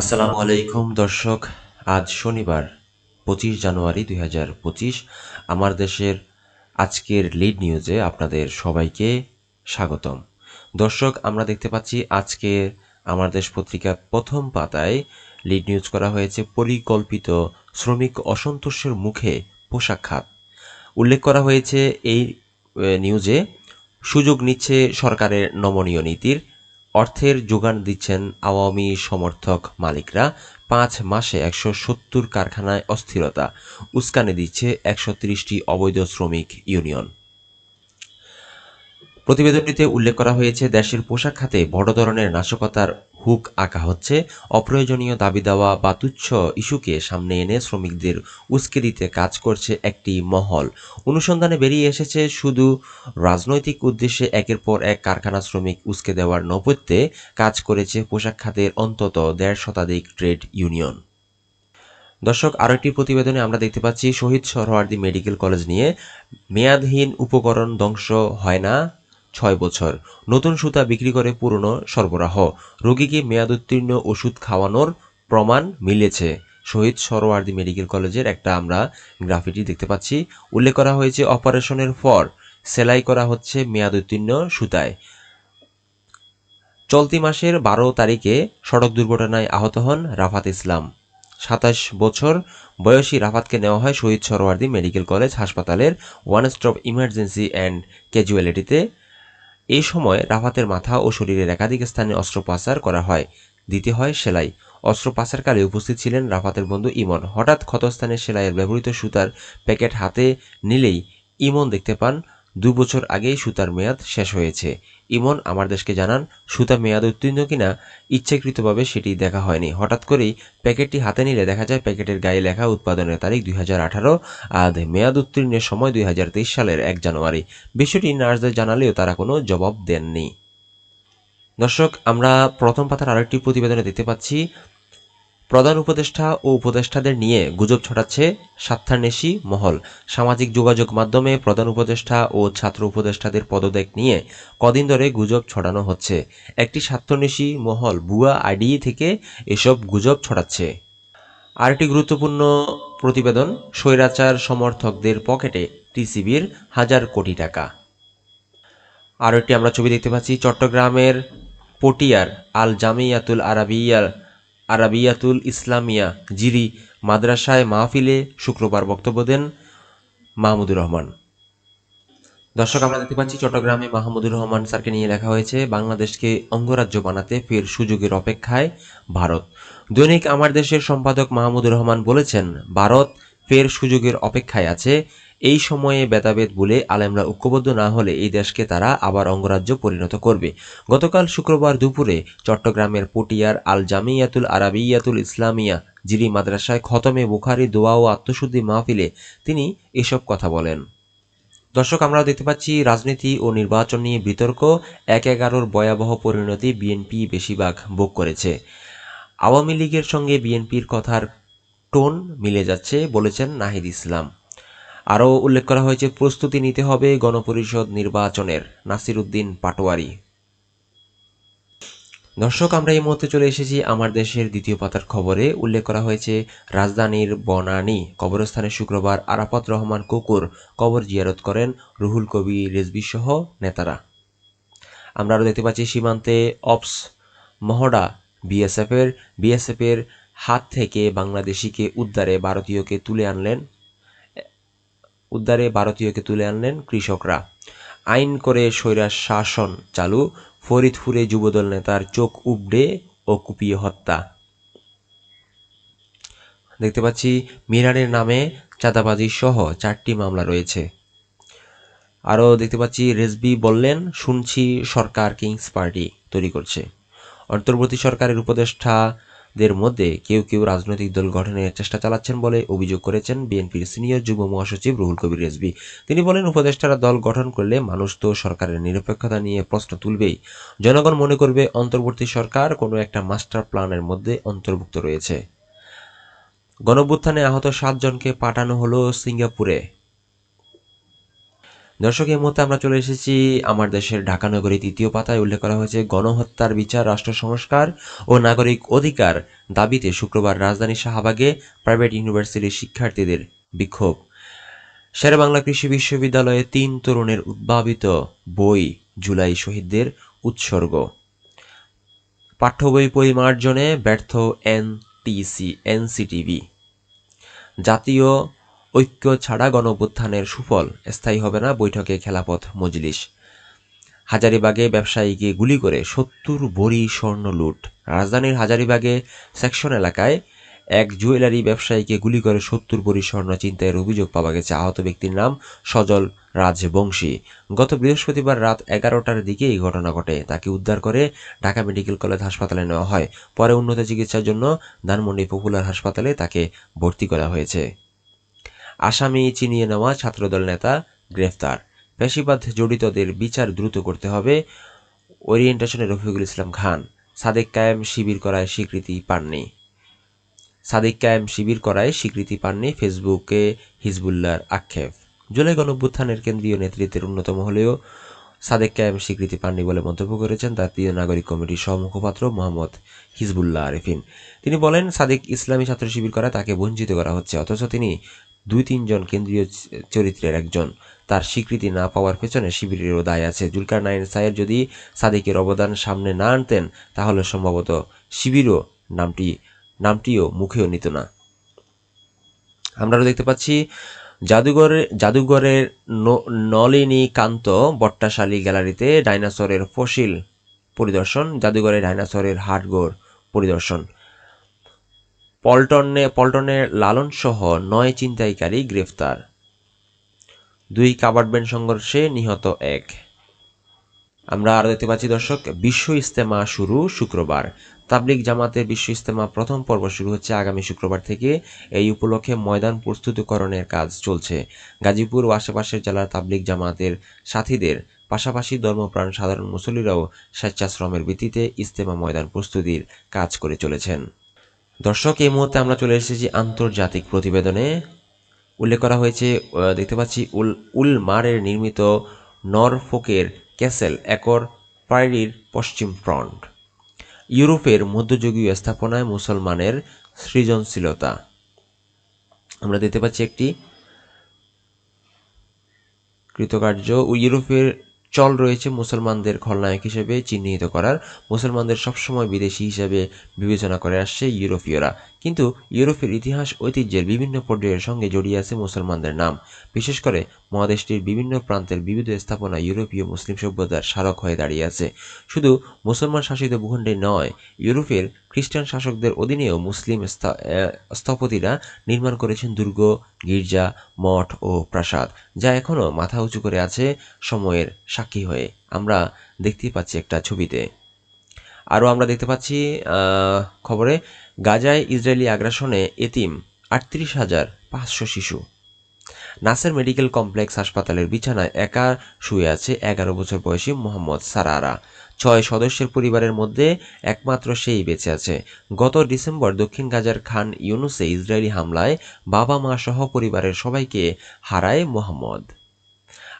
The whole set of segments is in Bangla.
আসসালামু আলাইকুম, দর্শক। আজ শনিবার, পঁচিশ জানুয়ারি দুই হাজার পঁচিশ। আমার দেশের আজকের লিড নিউজে আপনাদের সবাইকে স্বাগতম। দর্শক, আমরা দেখতে পাচ্ছি আজকে আমার দেশ পত্রিকার প্রথম পাতায় লিড নিউজ করা হয়েছে পরিকল্পিত শ্রমিক অসন্তোষের মুখে পোশাক খাত। উল্লেখ করা হয়েছে এই নিউজে সুযোগ নিচ্ছে সরকারের নমনীয় নীতির। অর্থের যোগান দিচ্ছেন আওয়ামী সমর্থক মালিকরা। পাঁচ মাসে একশো সত্তর কারখানায় অস্থিরতা। উস্কানি দিচ্ছে একশো তিরিশটি অবৈধ শ্রমিক ইউনিয়ন। প্রতিবেদনটিতে উল্লেখ করা হয়েছে, দেশের পোশাক খাতে বড় ধরনের নাশকতার হুক আঁকা হচ্ছে। অপ্রয়োজনীয় দাবি দেওয়া বা তুচ্ছ ইস্যুকে সামনে এনে শ্রমিকদের উস্কে দিতে কাজ করছে একটি মহল। অনুসন্ধানে বেরিয়ে এসেছে শুধু রাজনৈতিক উদ্দেশ্যে একের পর এক কারখানা শ্রমিক উস্কে দেওয়ার নৈপথ্যে কাজ করেছে পোশাক খাতের অন্তত দেড় শতাধিক ট্রেড ইউনিয়ন। দর্শক, আরও একটি প্রতিবেদনে আমরা দেখতে পাচ্ছি, শহীদ সরোয়ার্দী মেডিকেল কলেজ নিয়ে মেয়াদহীন উপকরণ ধ্বংস হয় না। ছয় বছর। নতুন সুতা বিক্রি করে পুরনো সরবরাহ। রোগীকে মেয়াদোত্তীর্ণ ওষুধ খাওয়ানোর প্রমাণ মিলেছে। শহীদ সরোয়ার্দী মেডিকেল কলেজের একটা আমরা গ্রাফিটি দেখতে পাচ্ছি। উল্লেখ করা হয়েছে অপারেশনের পর। সেলাই করা হচ্ছে মেয়াদোত্তীর্ণ সুতায়। চলতি মাসের বারো তারিখে সড়ক দুর্ঘটনায় আহত হন রাফাত ইসলাম। সাতাশ বছর বয়সী রাফাতকে নেওয়া হয় শহীদ সরোয়ার্দী মেডিকেল কলেজ হাসপাতালের ওয়ান স্টপ ইমার্জেন্সি অ্যান্ড ক্যাজুয়ালিটিতে। এই সময় রাফাতের মাথা ও শরীরের একাধিক স্থানে অস্ত্রোপাচার করা হয়। দিতে হয় সেলাই। অস্ত্রোপাচারকালে উপস্থিত ছিলেন রাফাতের বন্ধু ইমন। হঠাৎ ক্ষতস্থানে সেলাইয়ের ব্যবহৃত সুতার প্যাকেট হাতে নিলেই ইমন দেখতে পান দু বছর আগেই সুতার মেয়াদ শেষ হয়েছে। ইমন আমার দেশকে জানান, সুতা মেয়াদ উত্তীর্ণ কিনা ইচ্ছাকৃতভাবে সেটি দেখা হয়নি। হঠাৎ করেই প্যাকেটটি হাতে নিলে দেখা যায় প্যাকেটের গায়ে লেখা উৎপাদনের তারিখ দুই হাজার আঠারো আর মেয়াদ উত্তীর্ণের সময় দুই হাজার তেইশ সালের এক জানুয়ারি। বিষয়টি নার্সদের জানালেও তারা কোনো জবাব দেননি। দর্শক, আমরা প্রথম পাতার আরেকটি প্রতিবেদনে দেখতে পাচ্ছি প্রধান উপদেষ্টা ও উপদেষ্টাদের নিয়ে গুজব ছড়াচ্ছে স্বার্থান্বেষী মহল। সামাজিক যোগাযোগ মাধ্যমে প্রধান উপদেষ্টা ও ছাত্র উপদেষ্টাদের পদত্যাগ নিয়ে কদিন ধরে গুজব ছড়ানো হচ্ছে। একটি স্বার্থান্বেষী মহল ভুয়া আইডি থেকে এসব গুজব ছড়াচ্ছে। আরেকটি গুরুত্বপূর্ণ প্রতিবেদন, স্বৈরাচার সমর্থকদের পকেটে টিসিবির হাজার কোটি টাকা। আরও একটি আমরা ছবি দেখতে পাচ্ছি, চট্টগ্রামের পটিয়ার আল জামিয়াতুল আরাবিয়ার আরাবিয়াতুল ইসলামিয়া জিরি মাদ্রাসায় মাহফিলে শুক্রবার বক্তব্য দেন মাহমুদুর রহমান। দর্শক, আমরা দেখতে পাচ্ছি চট্টগ্রামে মাহমুদুর রহমান স্যারকে নিয়ে লেখা হয়েছে, বাংলাদেশকে অঙ্গরাজ্য বানাতে ফের সুযোগের অপেক্ষায় ভারত। দৈনিক আমার দেশের সম্পাদক মাহমুদুর রহমান বলেছেন, ভারত ফের সুযোগের অপেক্ষায় আছে। এই সময়ে বেতাবেদ বলে আলেমরা ঐক্যবদ্ধ না হলে এই দেশকে তারা আবার অঙ্গরাজ্য পরিণত করবে। গতকাল শুক্রবার দুপুরে চট্টগ্রামের পটিয়ার আল জামিয়াতুল আরাবিয়াতুল ইসলামিয়া জিরি মাদ্রাসায় খতমে বুখারি দোয়া ও আত্মশুদ্ধি মাহফিলে তিনি এসব কথা বলেন। দর্শক আমরা দেখতে পাচ্ছি রাজনীতি ও নির্বাচন নিয়ে বিতর্ক। এক এগারোর ভয়াবহ পরিণতি বিএনপি বেশিরভাগ ভোগ করেছে। আওয়ামী লীগের সঙ্গে বিএনপির কথার টোন মিলে যাচ্ছে, বলেছেন নাহিদ ইসলাম। আরও উল্লেখ করা হয়েছে, প্রস্তুতি নিতে হবে গণপরিষদ নির্বাচনের, নাসির উদ্দিন পাটোয়ারি। দর্শক, আমরা এই মুহূর্তে চলে এসেছি আমার দেশের দ্বিতীয় পাতার খবরে। উল্লেখ করা হয়েছে, রাজধানীর বনানী কবরস্থানে শুক্রবার আরাফাত রহমান কুকুর কবর জিয়ারত করেন রুহুল কবি রেজবি সহ নেতারা। আমরা আরও দেখতে পাচ্ছি, সীমান্তে অপস মহড়া বিএসএফের বিএসএফের হাত থেকে বাংলাদেশিকে উদ্ধারে ভারতীয়কে তুলে আনলেন উদ্ধারে ভারতীয়কে তুলে আনলেন কৃষকরা। আইন করে স্বৈরার শাসন চালু, ফরিদপুরে যুবদল নেতার চোখ উবড়ে ও কুপিয়ে হত্যা। দেখতে পাচ্ছি মিরানের নামে চাঁদাবাজি সহ চারটি মামলা রয়েছে। আরও দেখতে পাচ্ছি রেজবি বললেন, শুনছি সরকার কিংস পার্টি তৈরি করছে। অন্তর্বর্তী সরকারের উপদেষ্টাদের মধ্যে কেউ কেউ রাজনৈতিক দল গঠনের চেষ্টা চালাচ্ছেন বলে অভিযোগ করেছেন বিএনপির সিনিয়র যুব মহাসচিব রুহুল কবির রেজবি তিনি বলেন, উপদেষ্টারা দল গঠন করলে মানুষ তো সরকারের নিরপেক্ষতা নিয়ে প্রশ্ন তুলবেই। জনগণ মনে করবে, অন্তর্বর্তী সরকার কোনো একটা মাস্টার প্ল্যানের মধ্যে অন্তর্ভুক্ত রয়েছে। গণভ্যুত্থানে আহত সাতজনকে পাঠানো হলো সিঙ্গাপুরে। দর্শক, এই মুহূর্তে আমরা চলে এসেছি আমার দেশের ঢাকা নগরী তৃতীয় পাতায়। উল্লেখ করা হয়েছে, গণহত্যার বিচার, রাষ্ট্র সংস্কার ও নাগরিক অধিকার দাবিতে শুক্রবার রাজধানী শাহবাগে প্রাইভেট ইউনিভার্সিটির শিক্ষার্থীদের বিক্ষোভ। শেরে বাংলা কৃষি বিশ্ববিদ্যালয়ে তিন তরুণের উদ্ভাবিত বই জুলাই শহীদদের উৎসর্গ। পাঠ্য বই পরিমার্জনে ব্যর্থ এনটিসি, এনসিটিভি। জাতীয় ঐক্য ছাড়া গণঅভ্যুত্থানের সুফল, স্থায়ী হবে না বৈঠকে খেলাপথ, মজলিস। হাজারিবাগে ব্যবসায়ীকে গুলি করে সত্তর বড়ি স্বর্ণ লুট। রাজধানীর হাজারিবাগে সেকশন এলাকায় এক জুয়েলারি ব্যবসায়ীকে গুলি করে সত্তর বড়ি স্বর্ণ চিন্তায়ের অভিযোগ পাওয়া গেছে। আহত ব্যক্তির নাম সজল রাজবংশী। গত বৃহস্পতিবার রাত এগারোটার দিকে এই ঘটনা ঘটে। তাকে উদ্ধার করে ঢাকা মেডিকেল কলেজ হাসপাতালে নেওয়া হয়। পরে উন্নত চিকিৎসার জন্য ধানমন্ডি পপুলার হাসপাতালে তাকে ভর্তি করা হয়েছে। আসামি চিনিয়ে নেওয়া ছাত্রদল নেতা গ্রেফতার। পেশিবাদ জড়িতদের বিচার দ্রুত করতে হবে, ওরিয়েন্টেশনের রফিকুল ইসলাম খান। সাদেক কায়েম শিবির করায় স্বীকৃতি পাননি। সাদিক কায়েম শিবির করায় স্বীকৃতি পাননি ফেসবুকে হিজবুল্লার আক্ষেপ। জুলাই গণঅভ্যুত্থানের কেন্দ্রীয় নেতৃত্বের অন্যতম হলেও সাদেক কায়েম স্বীকৃতি পাননি বলে মন্তব্য করেছেন জাতীয় নাগরিক কমিটির সহমুখপাত্র মোহাম্মদ হিজবুল্লাহ আরিফিন। তিনি বলেন, সাদেক ইসলামী ছাত্র শিবির করা তাকে বঞ্চিত করা হচ্ছে, অথচ তিনি দুই তিনজন কেন্দ্রীয় চরিত্রের একজন। তার স্বীকৃতি না পাওয়ার পেছনে শিবিরেরও দায় আছে। জুলকার নাইন সায়ের যদি সাদিকের অবদান সামনে না আনতেন, তাহলে সম্ভবত শিবিরও নামটি, নামটিও মুখেও নিত না। আমরা দেখতে পাচ্ছি, জাদুঘরে, জাদুঘরের জাদুঘরের নলিনীকান্ত বট্টাশালী গ্যালারিতে ডাইনোসরের ফসিল পরিদর্শন, জাদুঘরে ডাইনোসরের হাটগোড় পরিদর্শন। পল্টনে, পল্টনের লালন সহ নয় চিন্তাইকারী গ্রেফতার। দুই কাবার্ড ব্যান্ড সংঘর্ষে নিহত এক। আমরা আরও দেখতে পাচ্ছি, দর্শক, বিশ্ব ইস্তেমা শুরু শুক্রবার। তাবলিক জামাতের বিশ্ব ইস্তেমা প্রথম পর্ব শুরু হচ্ছে আগামী শুক্রবার থেকে। এই উপলক্ষে ময়দান প্রস্তুতকরণের কাজ চলছে। গাজীপুর ও আশেপাশের জেলার তাবলিক জামাতের সাথীদের, পাশাপাশি ধর্মপ্রাণ সাধারণ মুসল্লিরাও স্বেচ্ছাশ্রমের ভিত্তিতে ইস্তেমা ময়দান প্রস্তুতির কাজ করে চলেছেন। দর্শক, এই মুহূর্তে আমরা চলে এসেছি আন্তর্জাতিক প্রতিবেদনে। উল্লেখ করা হয়েছে দেখতে পাচ্ছি উল উলমারের নির্মিত নরফোকের ক্যাসেল একর প্রাইরির পশ্চিম ফ্রন্ট। ইউরোপের মধ্যযুগীয় স্থাপনায় মুসলমানের সৃজনশীলতা। আমরা দেখতে পাচ্ছি একটি কৃতকার্য ইউরোপের চল রয়েছে মুসলমানদের খলনায়ক হিসেবে চিহ্নিত করার। মুসলমানদের সবসময় বিদেশি হিসেবে বিবেচনা করে আসছে ইউরোপীয়রা। কিন্তু ইউরোপের ইতিহাস, ঐতিহ্যের বিভিন্ন পর্যায়ের সঙ্গে জড়িয়ে আছে মুসলমানদের নাম। বিশেষ করে মহাদেশটির বিভিন্ন প্রান্তের বিবিধ স্থাপনা ইউরোপীয় মুসলিম সভ্যতার স্মারক হয়ে দাঁড়িয়ে আছে। শুধু মুসলমান শাসিত ভূখণ্ডে নয়, ইউরোপের খ্রিস্টান শাসকদের অধীনেও মুসলিম স্থপতিরা নির্মাণ করেছেন দুর্গ, গির্জা, মঠ ও প্রাসাদ, যা এখনও মাথা উঁচু করে আছে সময়ের সাক্ষী হয়ে। আমরা দেখতেই পাচ্ছি একটা ছবিতে। আরও আমরা দেখতে পাচ্ছি খবরে, গাজায় ইসরায়েলি আগ্রাসনে এতিম আটত্রিশ হাজার পাঁচশো শিশু। নাসের মেডিকেল কমপ্লেক্স হাসপাতালের বিছানায় একা শুয়ে আছে এগারো বছর বয়সী মোহাম্মদ সারারা। ছয় সদস্যের পরিবারের মধ্যে একমাত্র সেই বেঁচে আছে। গত ডিসেম্বর দক্ষিণ গাজার খান ইউনুসে ইসরায়েলি হামলায় বাবা মা সহ পরিবারের সবাইকে হারায় মোহাম্মদ।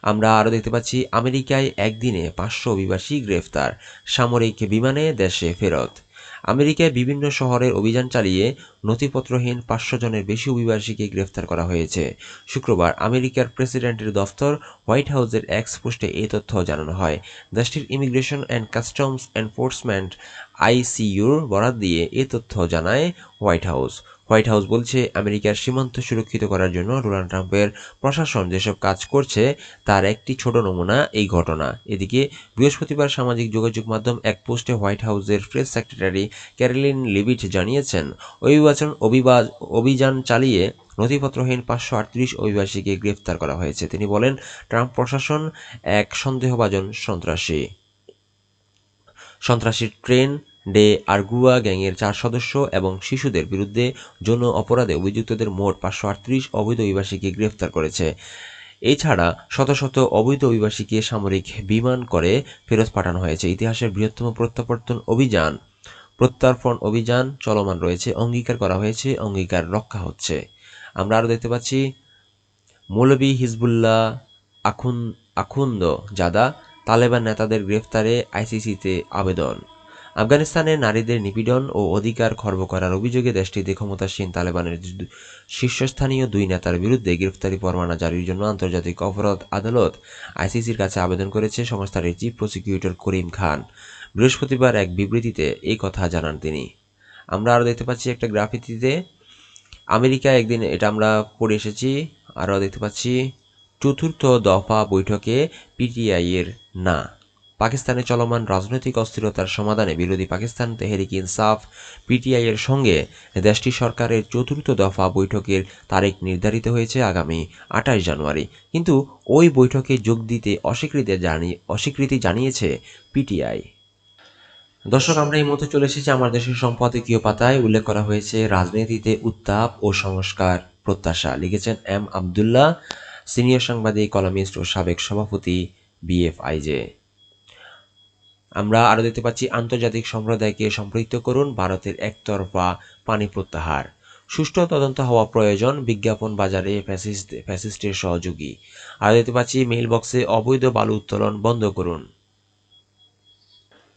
আমরা আরও দেখতে পাচ্ছি, আমেরিকায় একদিনে পাঁচশো অভিবাসী গ্রেফতার। সামরিক বিমানে দেশে ফেরত। আমেরিকায় বিভিন্ন শহরের অভিযান চালিয়ে নথিপত্রহীন পাঁচশো জনের বেশি অভিবাসীকে গ্রেফতার করা হয়েছে। শুক্রবার আমেরিকার প্রেসিডেন্টের দফতর হোয়াইট হাউসের এক্স পোস্টে এই তথ্য জানানো হয়। দেশটির ইমিগ্রেশন অ্যান্ড কাস্টমস এনফোর্সমেন্ট আইসিইউর বরাদ দিয়ে এ তথ্য জানায় হোয়াইট হাউস। হোয়াইট হাউস বলছে, আমেরিকার সীমান্ত সুরক্ষিত করার জন্য ডোনাল্ড ট্রাম্পের প্রশাসন যেসব কাজ করছে, তার একটি ছোট নমুনা এই ঘটনা। এদিকে, বৃহস্পতিবার সামাজিক যোগাযোগ মাধ্যম এক পোস্টে হোয়াইট হাউসের প্রেস সেক্রেটারি ক্যারলিন লিভিট জানিয়েছেন, অভিবাচন অভিযান চালিয়ে নথিপত্রহীন পাঁচশো আটত্রিশ অভিবাসীকে গ্রেফতার করা হয়েছে। তিনি বলেন, ট্রাম্প প্রশাসন এক সন্দেহভাজন সন্ত্রাসী। সন্ত্রাসীর ট্রেন ডে আরগুয়া গ্যাংয়ের চার সদস্য এবং শিশুদের বিরুদ্ধে যৌন অপরাধে অভিযুক্তদের মোট পাঁচশো আটত্রিশ অবৈধ অভিবাসীকে গ্রেফতার করেছে। এছাড়া শত শত অবৈধ অভিবাসীকে সামরিক বিমান করে ফেরত পাঠানো হয়েছে। ইতিহাসের বৃহত্তম প্রত্যাবর্তন অভিযান, প্রত্যার্পণ অভিযান চলমান রয়েছে। অঙ্গীকার করা হয়েছে, অঙ্গীকার রক্ষা হচ্ছে। আমরা আরও দেখতে পাচ্ছি মৌলবী হিজবুল্লাহ আখুন আখুন্দ জাদা তালেবান নেতাদের গ্রেফতারে আইসিসিতে আবেদন। আফগানিস্তানে নারীদের নিপীড়ন ও অধিকার খর্ব করার অভিযোগে দেশটিতে ক্ষমতাসীন তালেবানের শীর্ষস্থানীয় দুই নেতার বিরুদ্ধে গ্রেফতারি পরোয়ানা জারির জন্য আন্তর্জাতিক অপরাধ আদালত আইসিসির কাছে আবেদন করেছে সংস্থাটির চিফ প্রসিকিউটর করিম খান। বৃহস্পতিবার এক বিবৃতিতে এই কথা জানান তিনি। আমরা আরও দেখতে পাচ্ছি একটা গ্রাফিতিতে। আমেরিকা একদিন এটা আমরা পড়ে এসেছি, আরও দেখতে পাচ্ছি। চতুর্থ দফা বৈঠকে পিটিআই এর না। পাকিস্তানে চলমান রাজনৈতিক অস্থিরতার সমাধানে বিরোধী পাকিস্তান তেহরিক ইনসাফ, পিটিআই এর সঙ্গে দেশটির সরকারের চতুর্থ দফা বৈঠকের তারিখ নির্ধারিত হয়েছে আগামী আঠাশ জানুয়ারি। কিন্তু ওই বৈঠকে যোগ দিতে অস্বীকৃতি জানি, অস্বীকৃতি জানিয়েছে পিটিআই। দর্শক, আমরা এই মুহূর্তে চলে এসেছি আমার দেশের সম্পাদকীয় পাতায়। উল্লেখ করা হয়েছে রাজনীতিতে উত্তাপ ও সংস্কার প্রত্যাশা। লিখেছেন এম আবদুল্লাহ, সিনিয়র সাংবাদিক, কলামিস্ট ও সাবেক সভাপতি বিএফআইজে আমরা আরও দেখতে পাচ্ছি, আন্তর্জাতিক সম্প্রদায়কে সম্পৃক্ত করুন ভারতের একতরফা পানি প্রত্যাহার। সুষ্ঠু তদন্ত হওয়া প্রয়োজন, বিজ্ঞাপন বাজারে ফ্যাসিস্ট ফ্যাসিস্টের সহযোগী। আর দেখতে পাচ্ছি মেইল বক্সে অবৈধ বালু উত্তোলন বন্ধ করুন।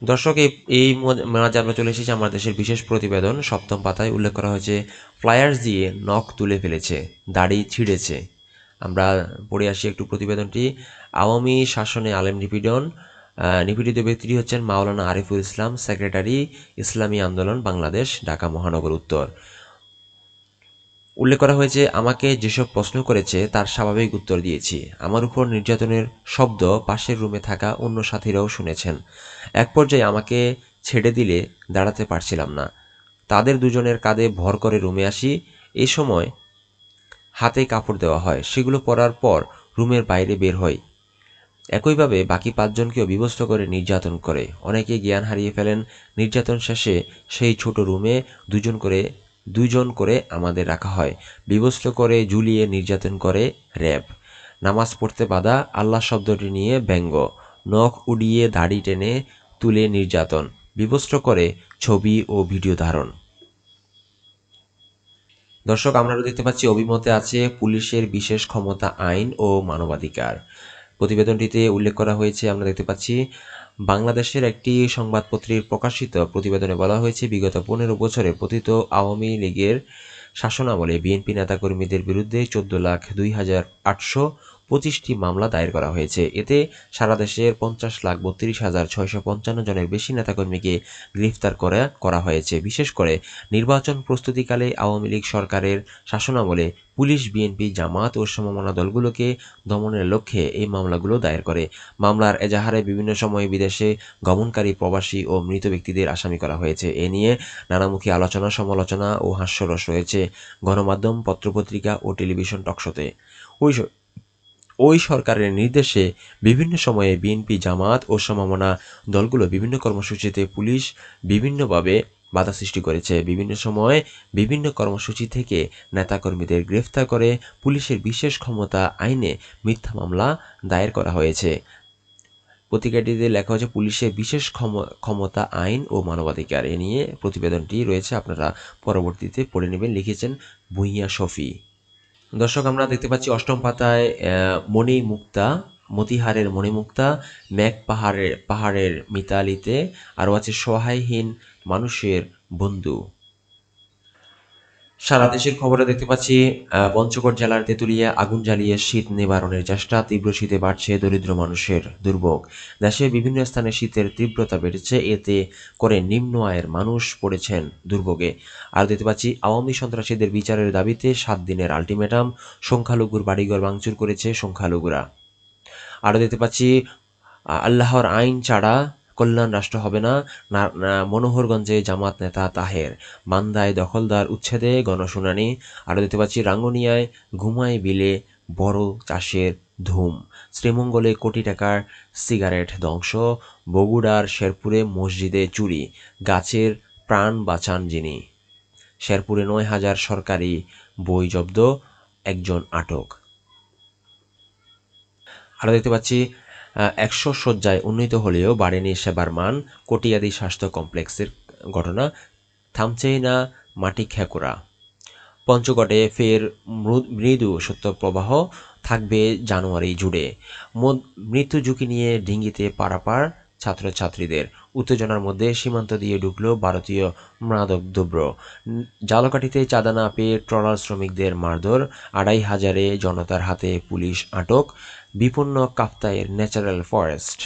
দর্শক, এই মাঝে আমরা চলে এসেছি আমার দেশের বিশেষ প্রতিবেদন। সপ্তম পাতায় উল্লেখ করা হয়েছে, ফ্লায়ার্স দিয়ে নখ তুলে ফেলেছে, দাড়ি ছিঁড়েছে। আমরা পড়ে আসি একটু প্রতিবেদনটি। আওয়ামী শাসনে আলেম নিপীড়ন নিপীড়িত ব্যক্তিটি হচ্ছেন মাওলানা আরিফুল ইসলাম, সেক্রেটারি ইসলামী আন্দোলন বাংলাদেশ, ঢাকা মহানগর উত্তর। উল্লেখ করা হয়েছে, আমাকে যেসব প্রশ্ন করেছে তার স্বাভাবিক উত্তর দিয়েছি। আমার উপর নির্যাতনের শব্দ পাশের রুমে থাকা অন্য সাথীরাও শুনেছেন। এক পর্যায়ে আমাকে ছেড়ে দিলে দাঁড়াতে পারছিলাম না। তাদের দুজনের কাঁধে ভর করে রুমে আসি। এই সময় হাতে কাপড় দেওয়া হয়। সেগুলো পরার পর রুমের বাইরে বের হই। একইভাবে বাকি পাঁচজনকেও বিভস্ত করে নির্যাতন করে। অনেকে জ্ঞান হারিয়ে ফেলেন। নির্যাতন শেষে সেই ছোট রুমে দুজন করে দুজন করে আমাদের রাখা হয়। বিভস্ত করে ঝুলিয়ে নির্যাতন করে র্যাব। নামাজ পড়তে বাধা, আল্লাহ শব্দটি নিয়ে ব্যঙ্গ। নখ উড়িয়ে দাড়ি টেনে তুলে নির্যাতন। বিভস্ত করে ছবি ও ভিডিও ধারণ। দর্শক, আমরা দেখতে পাচ্ছি, অভিমতে আছে পুলিশের বিশেষ ক্ষমতা, আইন ও মানবাধিকার। প্রতিবেদনটিতে উল্লেখ করা হয়েছে, আমরা দেখতে পাচ্ছি, বাংলাদেশের একটি সংবাদপত্রের প্রকাশিত প্রতিবেদনে বলা হয়েছে, বিগত পনেরো বছরে পতিত আওয়ামী লীগের শাসনামলে বিএনপি নেতাকর্মীদের বিরুদ্ধে চোদ্দ লাখ দুই হাজার আটশো পঁচিশটি মামলা দায়ের করা হয়েছে। এতে সারা দেশের পঞ্চাশ লাখ বত্রিশ হাজার ছয়শো পঞ্চান্ন জনের বেশি নেতাকর্মীকে গ্রেফতার করা করা হয়েছে। বিশেষ করে নির্বাচন প্রস্তুতিকালে আওয়ামী লীগ সরকারের শাসনামলে পুলিশ, বিএনপি, জামাত ও সমমনা দলগুলোকে দমনের লক্ষ্যে এই মামলাগুলো দায়ের করে। মামলার এজাহারে বিভিন্ন সময়ে বিদেশে গমনকারী প্রবাসী ও মৃত ব্যক্তিদের আসামি করা হয়েছে। এ নিয়ে নানামুখী আলোচনা, সমালোচনা ও হাস্যরস রয়েছে গণমাধ্যম, পত্রপত্রিকা ও টেলিভিশন টকশোতে। ওই ওই সরকারের নির্দেশে বিভিন্ন সময়ে বিএনপি, জামাত ও সমমনা দলগুলো বিভিন্ন কর্মসূচিতে পুলিশ বিভিন্নভাবে বাধা সৃষ্টি করেছে। বিভিন্ন সময়ে বিভিন্ন কর্মসূচি থেকে নেতাকর্মীদের গ্রেফতার করে পুলিশের বিশেষ ক্ষমতা আইনে মিথ্যা মামলা দায়ের করা হয়েছে। পত্রিকাটিতে লেখা হয়েছে, পুলিশের বিশেষ ক্ষম- ক্ষমতা আইন ও মানবাধিকার এ নিয়ে প্রতিবেদনটি রয়েছে। আপনারা পরবর্তীতে পড়ে নেবেন। লিখেছেন ভুইয়া শফি। দর্শক, আমরা দেখতে পাচ্ছি অষ্টম পাতায় মণি মুক্তা মতিহারের মণিমুক্তা ম্যাক পাহাড়ের পাহাড়ের মিতালিতে, আরও আছে সহায়হীন মানুষের বন্ধু। সারা দেশের খবরে দেখতে পাচ্ছি পঞ্চগড় জেলার তেঁতুলিয়া, আগুন জ্বালিয়ে শীত নিবারণের চেষ্টা। তীব্র শীতে বাড়ছে দরিদ্র মানুষের দুর্ভোগ। দেশে বিভিন্ন স্থানে শীতের তীব্রতা বেড়েছে। এতে করে নিম্ন আয়ের মানুষ পড়েছেন দুর্ভোগে। আর দেখতে পাচ্ছি, আওয়ামী সন্ত্রাসীদের বিচারের দাবিতে সাত দিনের আলটিমেটাম। সংখ্যালঘুর বাড়িঘর ভাঙচুর করেছে সংখ্যালঘুরা। আরও দেখতে পাচ্ছি আল্লাহর আইন ছাড়া কল্যাণ রাষ্ট্র হবে না। মনোহরগঞ্জে জামাত নেতা তাহের। মান্দায় দখলদার উচ্ছেদে গণশুনানি। আরও দেখতে পাচ্ছি, রাঙ্গুনিয়ায় ঘুমায় বিলে বড় চাষের ধুম। শ্রীমঙ্গলে কোটি টাকার সিগারেট ধ্বংস। বগুড়ার শেরপুরে মসজিদে চুরি। গাছের প্রাণ বাঁচান যিনি। শেরপুরে নয় হাজার সরকারি বই জব্দ, একজন আটক। আরও দেখতে পাচ্ছি একশো শয্যায় উন্নীত হলেও বাড়েনি সেবার মান। কটিয়াদি স্বাস্থ্য কমপ্লেক্সের ঘটনা, থামছেই না মাটি খেকোরা পঞ্চগটে ফের মৃদু সত্যপ্রবাহ থাকবে জানুয়ারি জুড়ে। মৃত্যু ঝুঁকি নিয়ে ডিঙ্গিতে পারাপার ছাত্রছাত্রীদের উত্তেজনার মধ্যে সীমান্ত দিয়ে ঢুকলো ভারতীয় মাদক উম, জালকাঠিতে চাঁদা না পেয়ে ট্রলার শ্রমিকদের মারধর আড়াই হাজারে জনতার হাতে পুলিশ আটক বিপন্ন কাপ্তাইয়ের ন্যাচারাল ফরেস্ট।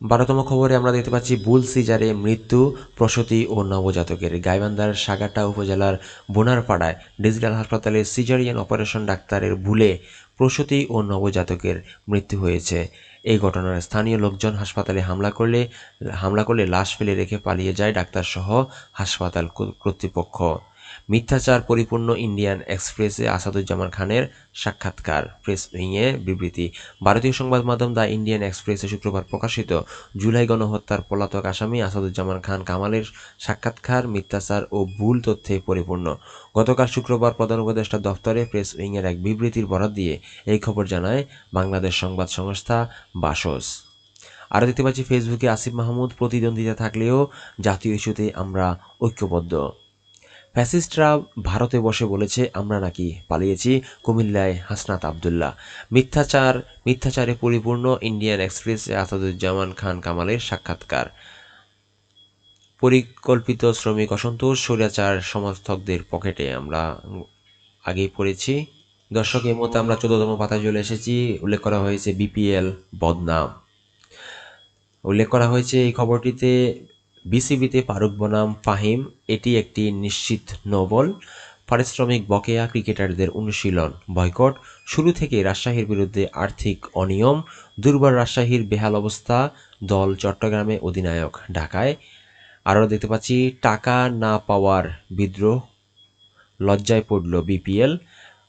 বারোতম খবরে আমরা দেখতে পাচ্ছি বুল সিজারে মৃত্যু প্রসূতি ও নবজাতকের। গাইবান্ধার সাগাটা উপজেলার বোনারপাড়ায় ডিজিটাল হাসপাতালে সিজারিয়ান অপারেশন ডাক্তারের ভুলে প্রসূতি ও নবজাতকের মৃত্যু হয়েছে। এই ঘটনার স্থানীয় লোকজন হাসপাতালে হামলা করলে হামলা করলে লাশ ফেলে রেখে পালিয়ে যায় ডাক্তারসহ হাসপাতাল কর্তৃ- কর্তৃপক্ষ। মিথ্যাচার পরিপূর্ণ ইন্ডিয়ান এক্সপ্রেসে আসাদুজ্জামান খানের সাক্ষাৎকার। প্রেস উইংয়ে বিবৃতি। ভারতীয় সংবাদ মাধ্যম দ্য ইন্ডিয়ান এক্সপ্রেসে শুক্রবার প্রকাশিত জুলাই গণহত্যার পলাতক আসামি আসাদুজ্জামান খান কামালের সাক্ষাৎকার মিথ্যাচার ও ভুল তথ্যে পরিপূর্ণ। গতকাল শুক্রবার প্রধান উপদেষ্টা দফতরে প্রেস উইংয়ের এক বিবৃতির বরাত দিয়ে এই খবর জানায় বাংলাদেশ সংবাদ সংস্থা বাসস। আরও দেখতে পাচ্ছি, ফেসবুকে আসিফ মাহমুদ প্রতিদ্বন্দ্বিতা থাকলেও জাতীয় ইস্যুতে আমরা ঐক্যবদ্ধ। ফ্যাসিস্টরা ভারতে বসে বলেছে, আমরা নাকি পালিয়েছি। কুমিল্লায় হাসনাত আবদুল্লাহ। মিথ্যাচার, মিথ্যাচারে পরিপূর্ণ ইন্ডিয়ান এক্সপ্রেসে আসাদুজ্জামান খান কামালের সাক্ষাৎকার। পরিকল্পিত শ্রমিক অসন্তোষ স্বৈরাচার সমর্থকদের পকেটে আমরা আগেই পড়েছি। দর্শক এই মতো আমরা চোদ্দতম পাতায় চলে এসেছি। উল্লেখ করা হয়েছে বিপিএল বদনাম। উল্লেখ করা হয়েছে এই খবরটিতে বিসিবিতে ফারুক বনাম ফাহিম, এটি একটি নিশ্চিত নোবল। পারিশ্রমিক বকেয়া ক্রিকেটারদের অনুশীলন, বয়কট। শুরু থেকে রাজশাহীর বিরুদ্ধে আর্থিক অনিয়ম দুর্বল রাজশাহীর বেহাল অবস্থা, দল চট্টগ্রামে অধিনায়ক ঢাকায়। আরও দেখতে পাচ্ছি, টাকা না পাওয়ার বিদ্রোহ, লজ্জায় পড়ল বিপিএল।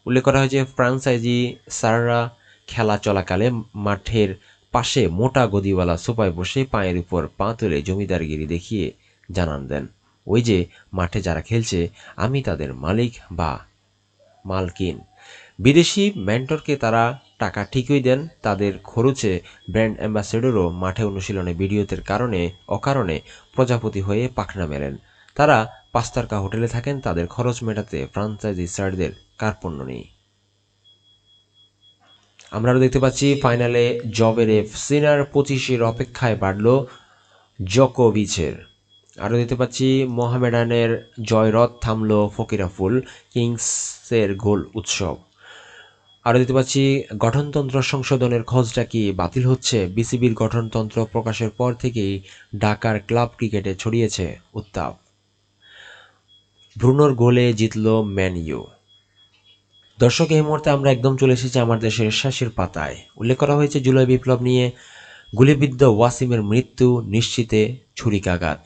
উল্লেখ করা হয়েছে ফ্রান্সাইজি সাররা খেলা চলাকালে মাঠের পাশে মোটা গদিওয়ালা সোফায় বসে পায়ের উপর পা তুলে জমিদারগিরি দেখিয়ে জানান দেন, ওই যে মাঠে যারা খেলছে, আমি তাদের মালিক বা মালকিন। বিদেশি মেন্টরকে তারা টাকা ঠিকই দেন, তাদের খরচে ব্র্যান্ড অ্যাম্বাসেডরও মাঠে অনুশীলনে ভিডিওতের কারণে অকারণে প্রজাপতি হয়ে পাখনা মেলেন। তারা পাঁচতারকা হোটেলে থাকেন, তাদের খরচ মেটাতে ফ্রাঞ্চাইজি স্টারদের কার্পণ্য নেই। আমরা আরও দেখতে পাচ্ছি ফাইনালে জবেরেভ সিনার পঁচিশের অপেক্ষায় বাড়ল জকোভিচের। আরও দেখতে পাচ্ছি মোহামেডানের জয়রথ থামল ফকিরাফুল কিংসের গোল উৎসব। আরও দেখতে পাচ্ছি গঠনতন্ত্র সংশোধনের খোঁজটা কি বাতিল হচ্ছে? বিসিবির গঠনতন্ত্র প্রকাশের পর থেকেই ঢাকার ক্লাব ক্রিকেটে ছড়িয়েছে উত্তাপ। ব্রুনোর গোলে জিতল ম্যান ইউ দর্শক, এই মুহূর্তে আমরা একদম চলে এসেছি আমার দেশের শ্বাসের পাতায়। উল্লেখ করা হয়েছে, জুলাই বিপ্লব নিয়ে গুলিবিদ্ধ ওয়াসিমের মৃত্যু, নিশ্চিতে ছুরিকাঘাত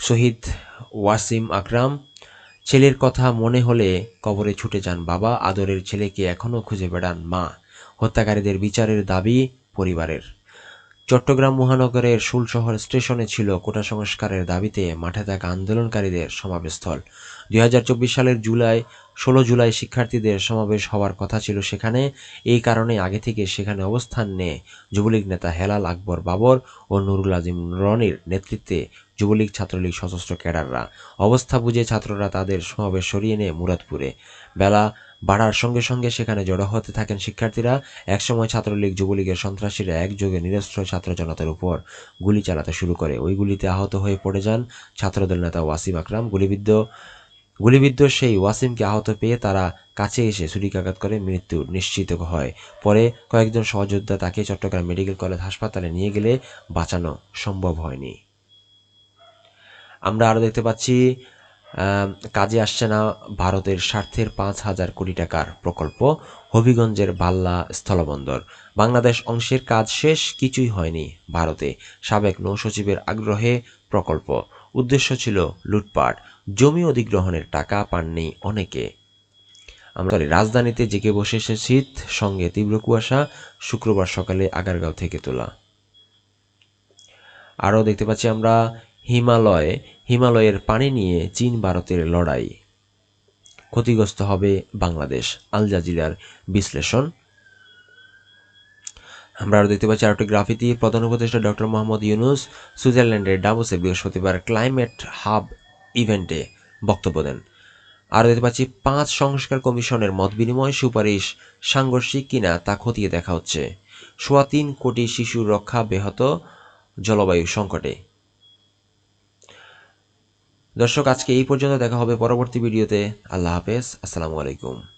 শহীদ ওয়াসিম আকরাম, ছেলের কথা মনে হলে কবরে ছুটে যান বাবা, আদরের ছেলেকে এখনও খুঁজে বেড়ান মা। হত্যাকারীদের বিচারের দাবি পরিবারের। চট্টগ্রাম মহানগরের শুলশহর স্টেশনে ছিল কোটা সংস্কারের দাবিতে মাঠে থাকা আন্দোলনকারীদের সমাবেশস্থল দুই হাজার চব্বিশ সালের জুলাই ষোলো জুলাই শিক্ষার্থীদের সমাবেশ হওয়ার কথা ছিল সেখানে। এই কারণে আগে থেকে সেখানে অবস্থান নিয়ে যুবলীগ নেতা হেলাল আকবর বাবর ও নুরুল আজিম রনির নেতৃত্বে যুবলীগ ছাত্রলীগ সশস্ত্র ক্যাডাররা। অবস্থা বুঝে ছাত্ররা তাদের সমাবেশ সরিয়ে নিয়ে মুরাদপুরে। বেলা বাড়ার সঙ্গে সঙ্গে সেখানে জড়ো হতে থাকেন শিক্ষার্থীরা। একসময় ছাত্রলীগ যুবলীগের সন্ত্রাসীরা একযোগে নিরস্ত্র ছাত্র জনতার উপর গুলি চালাতে শুরু করে। ওই গুলিতে আহত হয়ে পড়ে যান ছাত্রদল নেতা ওয়াসিম আকরাম, গুলিবিদ্ধ গুলিবিদ্ধ সেই ওয়াসিমকে আহত পেয়ে তারা কাছে এসে ছুরিকাঘাত করে মৃত্যু নিশ্চিত হয়। পরে কয়েকজন সহযোদ্ধা তাকে চট্টগ্রাম মেডিকেল কলেজ হাসপাতালে নিয়ে গেলে বাঁচানো সম্ভব হয়নি। আমরা আরও দেখতে পাচ্ছি কাজে আসছে না ভারতের স্বার্থের পাঁচ হাজার কোটি টাকার প্রকল্প, হবিগঞ্জের বাল্লা স্থলবন্দর। বাংলাদেশ অংশের কাজ শেষ, কিছুই হয়নি ভারতে। সাবেক নৌসচিবের আগ্রহে প্রকল্প। উদ্দেশ্য ছিল লুটপাট। জমি অধিগ্রহণের টাকা পাননি অনেকে। আমরা রাজধানীতে জেগে বসে এসে শীত, সঙ্গে তীব্র কুয়াশা, শুক্রবার সকালে আগারগাঁও থেকে তোলা। আরও দেখতে পাচ্ছি আমরা হিমালয়ে, হিমালয়ের পানি নিয়ে চীন ভারতের লড়াই। ক্ষতিগ্রস্ত হবে বাংলাদেশ, আল জাজিরার বিশ্লেষণ। আমরা আরও দেখতে পাচ্ছি আরেকটি গ্রাফিতি। প্রধান উপদেষ্টা ডক্টর মোহাম্মদ ইউনুস, সুইজারল্যান্ডের ডাবোসে বৃহস্পতিবার ক্লাইমেট হাব ইভেন্টে বক্তব্য দেন। আর দেখতে পাচ্ছি, পাঁচ সংস্কার কমিশনের মত বিনিময় সুপারিশ সাংঘর্ষিক কিনা তা খতিয়ে দেখা হচ্ছে। সোয়া তিন কোটি শিশু রক্ষা ব্যাহত জলবায়ু সংকটে। দর্শক, আজকে এই পর্যন্ত দেখা হবে পরবর্তী ভিডিওতে। আল্লাহ হাফেজ, আসসালামু আলাইকুম।